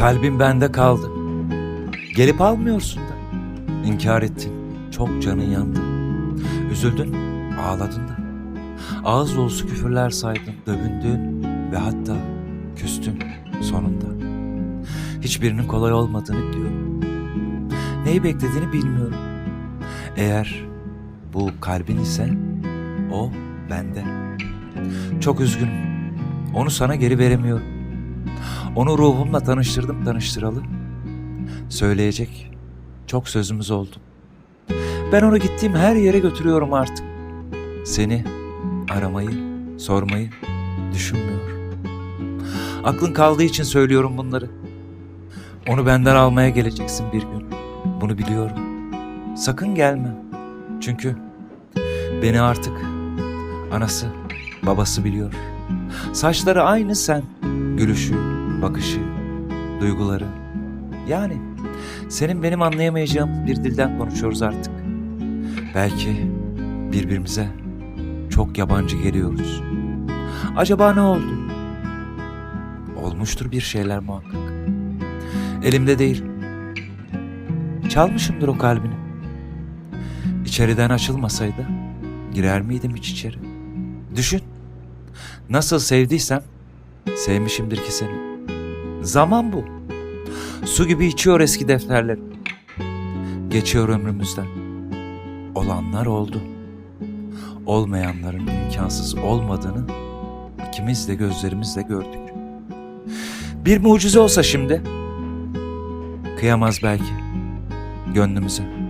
Kalbim bende kaldı. Gelip almıyorsun da. İnkar ettin. Çok canın yandı. Üzüldün, ağladın da. Ağız dolusu küfürler saydın, dövündün ve hatta küstün sonunda. Hiçbirinin kolay olmadığını biliyorum. Neyi beklediğini bilmiyorum. Eğer bu kalbin ise o bende. Çok üzgünüm. Onu sana geri veremiyorum. Onu ruhumla tanıştırdım tanıştıralı. Söyleyecek çok sözümüz oldu. Ben onu gittiğim her yere götürüyorum artık. Seni aramayı, sormayı düşünmüyor. Aklın kaldığı için söylüyorum bunları. Onu benden almaya geleceksin bir gün. Bunu biliyorum. Sakın gelme. Çünkü beni artık anası, babası biliyor. Saçları aynı sen. Gülüşü, bakışı, duyguları. Yani senin benim anlayamayacağım bir dilden konuşuyoruz artık. Belki birbirimize çok yabancı geliyoruz. Acaba ne oldu? Olmuştur bir şeyler muhakkak. Elimde değil. Çalmışımdır o kalbini. İçeriden açılmasaydı girer miydim hiç içeri? Düşün. Nasıl sevdiysem sevmişimdir ki seni. Zaman bu. Su gibi içiyor eski defterler. Geçiyor ömrümüzden. Olanlar oldu. Olmayanların imkansız olmadığını ikimiz de gözlerimizle gördük. Bir mucize olsa şimdi kıyamaz belki gönlümüze.